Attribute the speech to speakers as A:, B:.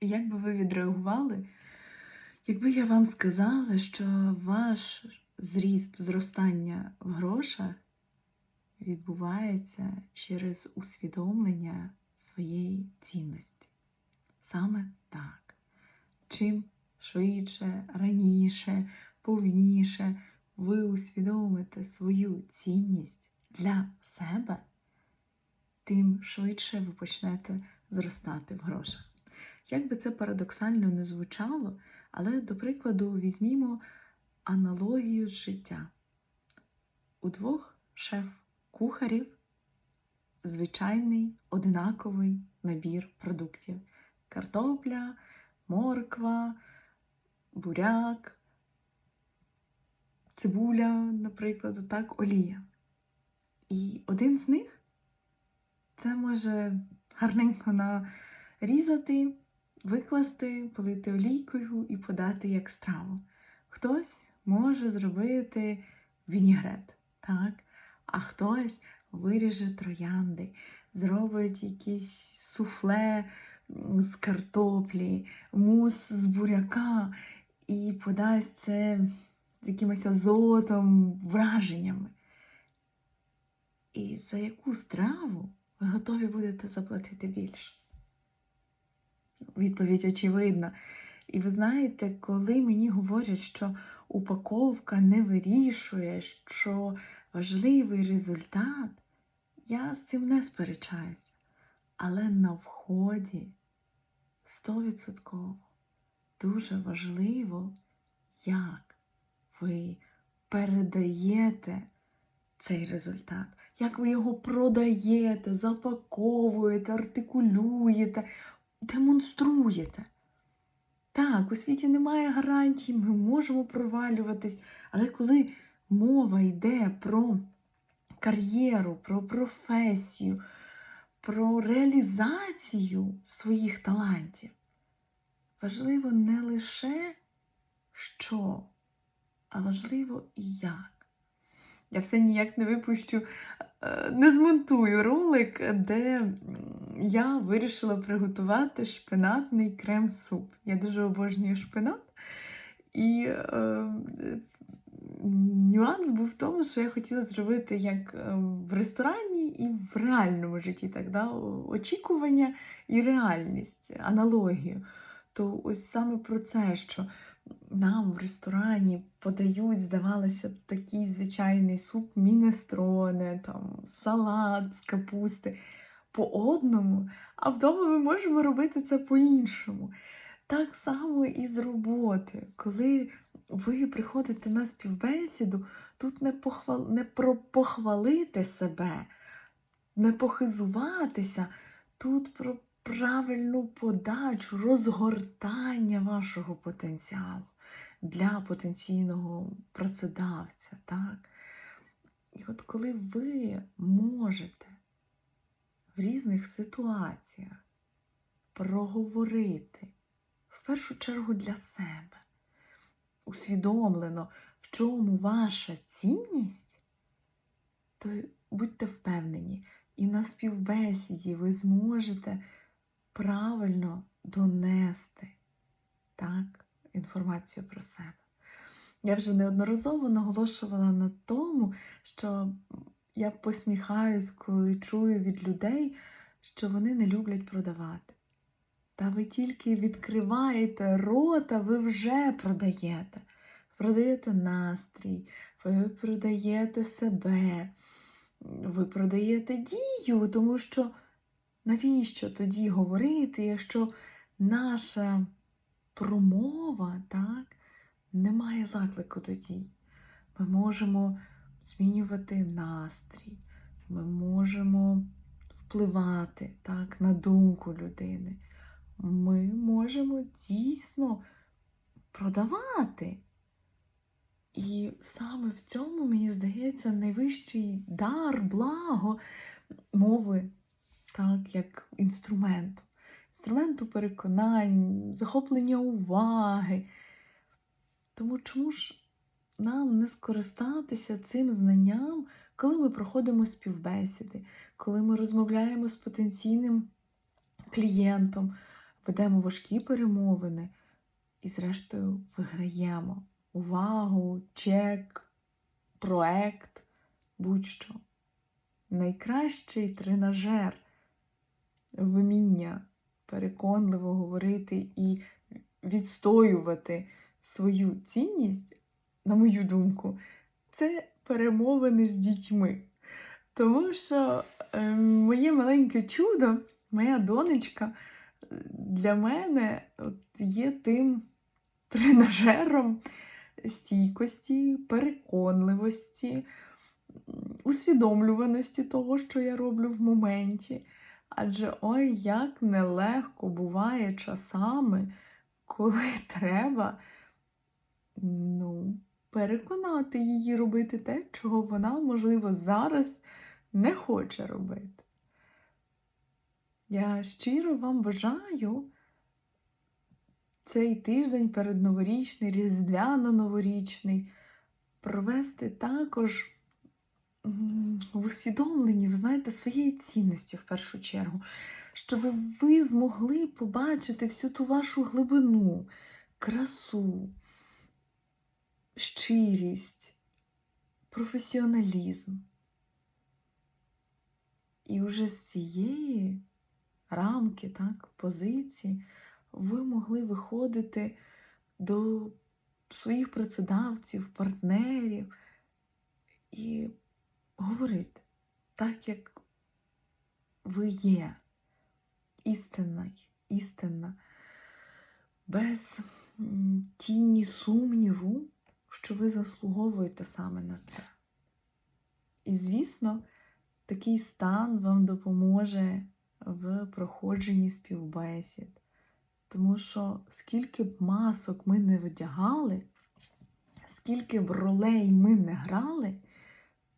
A: Як би ви відреагували, якби я вам сказала, що ваш зріст, зростання в грошах відбувається через усвідомлення своєї цінності? Саме так. Чим швидше, раніше, повніше ви усвідомите свою цінність для себе, тим швидше ви почнете зростати в грошах. Як би це парадоксально не звучало, але, до прикладу, візьмімо аналогію з життя. У двох шеф-кухарів звичайний одинаковий набір продуктів: картопля, морква, буряк, цибуля, наприклад, так, олія. І один з них це може гарненько нарізати, викласти, полити олійкою і подати як страву. Хтось може зробити вінігрет, так? а хтось виріже троянди, зробить якісь суфле з картоплі, мус з буряка і подасть це з якимось азотом, враженнями. І за яку страву ви готові будете заплатити більше? Відповідь очевидна. І ви знаєте, коли мені говорять, що упаковка не вирішує, що важливий результат, я з цим не сперечаюся. Але на вході 100% дуже важливо, як ви передаєте цей результат, як ви його продаєте, запаковуєте, артикулюєте, демонструєте. Так, у світі немає гарантій, ми можемо провалюватись, але коли мова йде про кар'єру, про професію, про реалізацію своїх талантів, важливо не лише що, а важливо і як. Я все ніяк не випущу, не змонтую ролик, де я вирішила приготувати шпинатний крем-суп. Я дуже обожнюю шпинат. І е, нюанс був в тому, що я хотіла зробити як е, в ресторані і в реальному житті, так, да? очікування і реальність, аналогію. То ось саме про це, що нам в ресторані подають, здавалося б, такий звичайний суп мінестроне, там, салат з капусти по одному, а вдома ми можемо робити це по-іншому. Так само і з роботи. Коли ви приходите на співбесіду, тут не, похвал... не про похвалити себе, не похизуватися, тут про правильну подачу, розгортання вашого потенціалу для потенційного працедавця. Так? І от коли ви можете в різних ситуаціях проговорити, в першу чергу для себе, усвідомлено, в чому ваша цінність, то будьте впевнені, і на співбесіді ви зможете правильно донести так, інформацію про себе. Я вже неодноразово наголошувала на тому, що я посміхаюсь, коли чую від людей, що вони не люблять продавати. Та ви тільки відкриваєте рота, ви вже продаєте. Продаєте настрій, ви продаєте себе, ви продаєте дію, тому що навіщо тоді говорити, якщо наша промова так, не має заклику до дій? Ми можемо змінювати настрій, ми можемо впливати так, на думку людини. Ми можемо дійсно продавати. І саме в цьому, мені здається, найвищий дар, благо мови, так, як інструменту. Інструменту переконань, захоплення уваги. Тому чому ж нам не скористатися цим знанням, коли ми проходимо співбесіди, коли ми розмовляємо з потенційним клієнтом, ведемо важкі перемовини і, зрештою, виграємо увагу, чек, проект, будь-що. Найкращий тренажер вміння переконливо говорити і відстоювати свою цінність, на мою думку, це перемовини з дітьми. Тому що е, моє маленьке чудо, моя донечка, е, для мене є тим тренажером стійкості, переконливості, усвідомлюваності того, що я роблю в моменті. Адже ой, як нелегко буває часами, коли треба ну, переконати її робити те, чого вона, можливо, зараз не хоче робити. Я щиро вам бажаю цей тиждень передноворічний, різдвяно-новорічний провести також в усвідомленні, знаєте, своєї цінності в першу чергу, щоб ви змогли побачити всю ту вашу глибину, красу, щирість, професіоналізм. І вже з цієї рамки, так, позиції, ви могли виходити до своїх працедавців, партнерів і говорити так, як ви є, істинна, істинна, без тіні сумніву, що ви заслуговуєте саме на це. І, звісно, такий стан вам допоможе в проходженні співбесід. Тому що скільки б масок ми не одягали, скільки б ролей ми не грали,